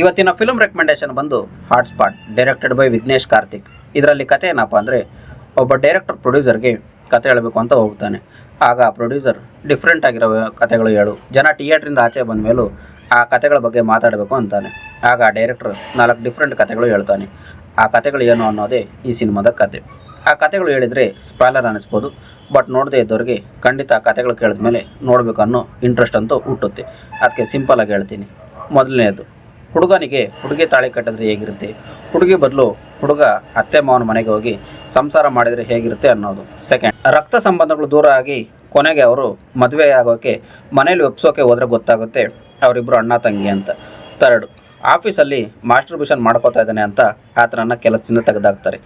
ಇವತ್ತಿನ film recommendation ಬಂದು hotspot directed by Vignesh Karthik ಇದರಲ್ಲಿ ಕತೆ ಏನಪ್ಪ ಅಂದರೆ, ಒಬ್ಬ ಡೈರೆಕ್ಟರ್ ಪ್ರೊಡ್ಯೂಸರ್ಗೆ ಕತೆ ಹೇಳಬೇಕು ಅಂತ ಹೋಗ್ತಾನೆ. ಆಗ ಆ ಪ್ರೊಡ್ಯೂಸರ್ ಡಿಫ್ರೆಂಟ್ ಆಗಿರೋ ಕತೆಗಳು ಹೇಳು. ಜನ ಥಿಯೇಟ್ರಿಂದ ಆಚೆ ಬಂದ ಮೇಲೂ ಆ ಕತೆಗಳ ಬಗ್ಗೆ ಮಾತಾಡಬೇಕು ಅಂತಾನೆ. ಆಗ ಆ ಡೈರೆಕ್ಟರ್ ನಾಲ್ಕು ಡಿಫ್ರೆಂಟ್ ಕತೆಗಳು ಹೇಳ್ತಾನೆ. ಆ ಕತೆಗಳು ಏನು ಅನ್ನೋದೇ ಈ ಸಿನಿಮಾದ ಕತೆ. ಆ ಕತೆಗಳು ಹೇಳಿದರೆ ಸ್ಪಾಲರ್ ಅನ್ನಿಸ್ಬೋದು ಬಟ್ ನೋಡದೇ ಇದ್ದವ್ರಿಗೆ ಖಂಡಿತ ಆ ಕತೆಗಳು ಕೇಳಿದ ಮೇಲೆ ನೋಡಬೇಕು ಅನ್ನೋ ಇಂಟ್ರೆಸ್ಟ್ ಅಂತೂ ಹುಟ್ಟುತ್ತೆ. ಅದಕ್ಕೆ ಸಿಂಪಲಾಗಿ ಹೇಳ್ತೀನಿ. ಮೊದಲನೇದು ಹುಡುಗನಿಗೆ ಹುಡುಗಿ ತಾಳಿ ಕಟ್ಟಿದ್ರೆ ಹೇಗಿರುತ್ತೆ? ಹುಡುಗಿ ಬದಲು ಹುಡುಗ ಅತ್ತೆ ಮಾವನ ಮನೆಗೆ ಹೋಗಿ ಸಂಸಾರ ಮಾಡಿದರೆ ಹೇಗಿರುತ್ತೆ ಅನ್ನೋದು. ಸೆಕೆಂಡ್ ರಕ್ತ ಸಂಬಂಧಗಳು ದೂರ ಆಗಿ ಕೊನೆಗೆ ಅವರು ಮದುವೆ ಆಗೋಕ್ಕೆ ಮನೇಲಿ ಒಪ್ಸೋಕೆ ಹೋದರೆ ಗೊತ್ತಾಗುತ್ತೆ ಅವರಿಬ್ಬರು ಅಣ್ಣ ತಂಗಿ ಅಂತ. ತರ್ಡ್ ಆಫೀಸಲ್ಲಿ ಮಾಸ್ಟರ್ಬ್ಯೂಷನ್ ಮಾಡ್ಕೋತಾ ಇದ್ದಾನೆ ಅಂತ ಆತನನ್ನು ಕೆಲಸದಿಂದ ತೆಗೆದಾಕ್ತಾರೆ.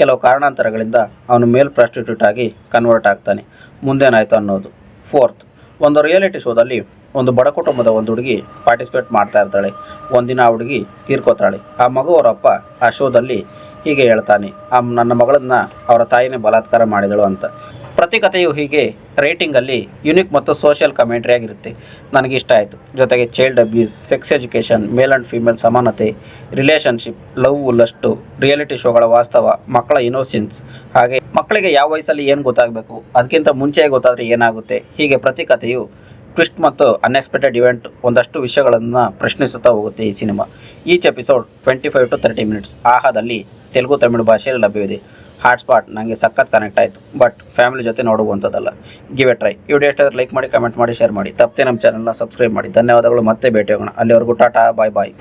ಕೆಲವು ಕಾರಣಾಂತರಗಳಿಂದ ಅವನು ಮೇಲ್ ಪ್ರಾಸ್ಟಿಟ್ಯೂಟ್ ಆಗಿ ಕನ್ವರ್ಟ್ ಆಗ್ತಾನೆ. ಮುಂದೇನಾಯಿತು ಅನ್ನೋದು. ಫೋರ್ತ್ ಒಂದು ರಿಯಾಲಿಟಿ ಶೋದಲ್ಲಿ ಒಂದು ಬಡ ಕುಟುಂಬದ ಒಂದು ಹುಡುಗಿ ಪಾರ್ಟಿಸಿಪೇಟ್ ಮಾಡ್ತಾ ಇರ್ತಾಳೆ. ಒಂದಿನ ಆ ಹುಡುಗಿ ತೀರ್ಕೋತಾಳೆ ಆ ಮಗು ಅವರಪ್ಪ ಆ ಶೋದಲ್ಲಿ ಹೀಗೆ ಹೇಳ್ತಾನೆ, ಆ ನನ್ನ ಮಗಳನ್ನ ಅವರ ತಾಯಿನೇ ಬಲಾತ್ಕಾರ ಮಾಡಿದಳು ಅಂತ. ಪ್ರತಿ ಕಥೆಯು ಹೀಗೆ ರೇಟಿಂಗಲ್ಲಿ ಯುನಿಕ್ ಮತ್ತು ಸೋಷಿಯಲ್ ಕಮೆಂಟ್ರಿ ಆಗಿರುತ್ತೆ. ನನಗೆ ಇಷ್ಟ ಆಯಿತು. ಜೊತೆಗೆ child abuse sex education male and female ಸಮಾನತೆ ರಿಲೇಷನ್ಶಿಪ್ ಲವ್ ಲಸ್ಟು ರಿಯಾಲಿಟಿ ಶೋಗಳ ವಾಸ್ತವ, ಮಕ್ಕಳ ಇನೋಸೆನ್ಸ್ ಹಾಗೆ ಮಕ್ಕಳಿಗೆ ಯಾವ ವಯಸ್ಸಲ್ಲಿ ಏನು ಗೊತ್ತಾಗಬೇಕು, ಅದಕ್ಕಿಂತ ಮುಂಚೆಯೇ ಗೊತ್ತಾದರೆ ಏನಾಗುತ್ತೆ? ಹೀಗೆ ಪ್ರತಿ ಕಥೆಯು ಟ್ವಿಸ್ಟ್ ಮತ್ತು ಅನ್ಎಕ್ಸ್ಪೆಕ್ಟೆಡ್ ಇವೆಂಟ್ ಒಂದಷ್ಟು ವಿಷಯಗಳನ್ನು ಪ್ರಶ್ನಿಸುತ್ತಾ ಹೋಗುತ್ತೆ ಈ cinema. Each episode twenty five to thirty minutes ಆಹಾದಲ್ಲಿ Telugu, Tamil ಭಾಷೆಯಲ್ಲಿ ಲಭ್ಯವಿದೆ. ಹಾಟ್ಸ್ಪಾಟ್ ನನಗೆ ಸಖತ್ ಕನೆಕ್ಟ್ ಆಯಿತು. ಬಟ್ ಫ್ಯಾಮಿಲಿ ಜೊತೆ ನೋಡುವಂಥದ್ದಲ್ಲ. ಗಿವ್ ಎ ಟ್ರೈ ವಿಡಿಯೋ ಇಷ್ಟಾದ್ರೆ ಲೈಕ್ ಮಾಡಿ ಕಮೆಂಟ್ ಮಾಡಿ ಶೇರ್ ಮಾಡಿ. ತಪ್ಪದೆ ನಮ್ಮ ಚಾನಲ್ನ ಸಬ್ಸ್ಕ್ರೈಬ್ ಮಾಡಿ. ಧನ್ಯವಾದಗಳು. ಮತ್ತೆ ಭೇಟಿ ಹೋಗೋಣ ಅಲ್ಲಿವರೆಗೂ ಟಾಟಾ ಬಾಯ್ ಬಾಯ್